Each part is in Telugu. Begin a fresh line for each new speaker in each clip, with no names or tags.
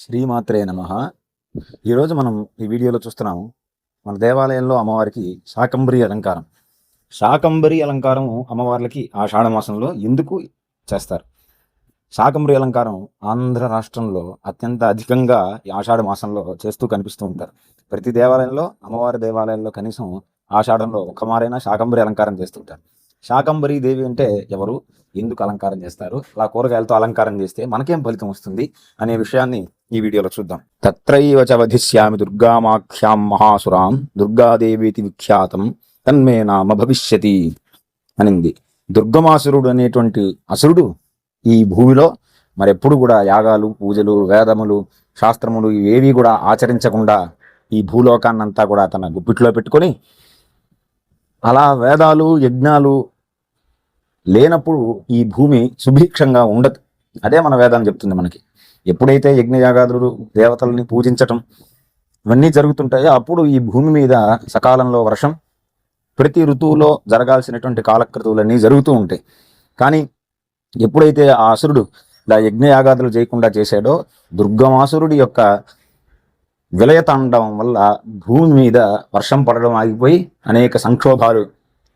శ్రీమాత్రే నమ. ఈరోజు మనం ఈ వీడియోలో చూస్తున్నాము మన దేవాలయంలో అమ్మవారికి శాకంబరి అలంకారం. శాకంబరి అలంకారం అమ్మవార్లకి ఆషాఢ మాసంలో ఎందుకు చేస్తారు? శాకంబరి అలంకారం ఆంధ్ర రాష్ట్రంలో అత్యంత అధికంగా ఈ ఆషాఢ మాసంలో చేస్తూ కనిపిస్తూ ఉంటారు. ప్రతి దేవాలయంలో అమ్మవారి దేవాలయంలో కనీసం ఆషాఢంలో ఒక్క మారైనా శాకంబరి అలంకారం చేస్తుంటారు శాకంబరీ దేవి అంటే ఎవరు? ఎందుకు అలంకారం చేస్తారు? అలా కూరగాయలతో అలంకారం చేస్తే మనకేం ఫలితం వస్తుంది అనే విషయాన్ని ఈ వీడియోలో చూద్దాం. తత్రైవ చ వధిష్యామి దుర్గామాఖ్యాం మహాసురాం దుర్గాదేవీతి విఖ్యాతం తన్మే నామ భవిష్యతి అనింది. దుర్గమాసురుడు అనేటువంటి అసురుడు ఈ భూమిలో మరెప్పుడు కూడా యాగాలు పూజలు వేదములు శాస్త్రములు ఇవేవి కూడా ఆచరించకుండా ఈ భూలోకాన్నంతా కూడా తన గుప్పిట్లో పెట్టుకొని అలా వేదాలు యజ్ఞాలు లేనప్పుడు ఈ భూమి సుభిక్షంగా ఉండదు. అదే మన వేదాన్ని చెప్తుంది మనకి. ఎప్పుడైతే యజ్ఞయాగాదులు దేవతల్ని పూజించటం ఇవన్నీ జరుగుతుంటాయో అప్పుడు ఈ భూమి మీద సకాలంలో వర్షం ప్రతి ఋతువులో జరగాల్సినటువంటి కాలకృతువులన్నీ జరుగుతూ ఉంటాయి. కానీ ఎప్పుడైతే ఆ అసురుడు ఇలా యజ్ఞయాగాదులు చేయకుండా చేశాడో దుర్గమాసురుడి యొక్క విలయతాండవం వల్ల భూమి మీద వర్షం పడడం ఆగిపోయి అనేక సంక్షోభాలు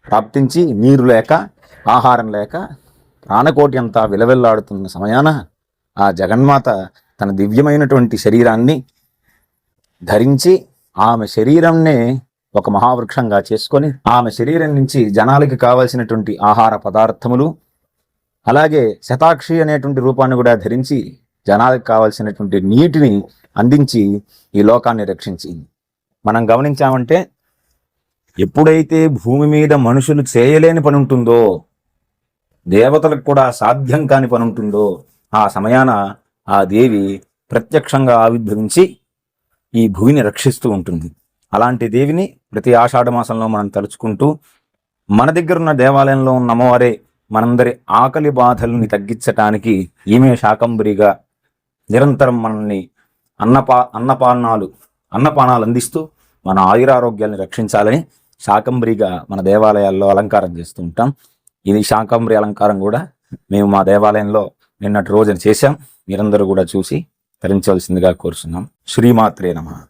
ప్రాప్తించి నీరు లేక ఆహారం లేక ప్రాణకోటి అంతా విలవిల్లాడుతున్న సమయాన ఆ జగన్మాత తన దివ్యమైనటువంటి శరీరాన్ని ధరించి ఆమె శరీరంనే ఒక మహావృక్షంగా చేసుకొని ఆమె శరీరం నుంచి జనాలకి కావలసినటువంటి ఆహార పదార్థములు అలాగే శతాక్షి అనేటువంటి రూపాన్ని కూడా ధరించి జనాలకు కావలసినటువంటి నీటిని అందించి ఈ లోకాన్ని రక్షించింది మనం గమనించామంటే ఎప్పుడైతే భూమి మీద మనుషులు చేయలేని పని ఉంటుందో దేవతలకు కూడా సాధ్యం కాని పని ఉంటుందో ఆ సమయాన ఆ దేవి ప్రత్యక్షంగా ఆవిర్భవించి ఈ భూమిని రక్షిస్తూ ఉంటుంది. అలాంటి దేవిని ప్రతి ఆషాఢమాసంలో మనం తలుచుకుంటూ మన దగ్గర ఉన్న దేవాలయంలో ఉన్న అమ్మవారే మనందరి ఆకలి బాధల్ని తగ్గించటానికి ఈమె శాకంబరిగా నిరంతరం మనల్ని అన్నపా అన్నపానాలు అన్నపానాలు అందిస్తూ మన ఆయురారోగ్యాన్ని రక్షించాలని శాకంబరిగా మన దేవాలయాల్లో అలంకారం చేస్తూ ఉంటాం. ఇది శాకంబరి అలంకారం కూడా. మేము మా దేవాలయంలో నిన్నటి రోజున చేశాం. మీరందరూ కూడా చూసి తరించవలసిందిగా కోరుచున్నాం. శ్రీమాత్రే నమ.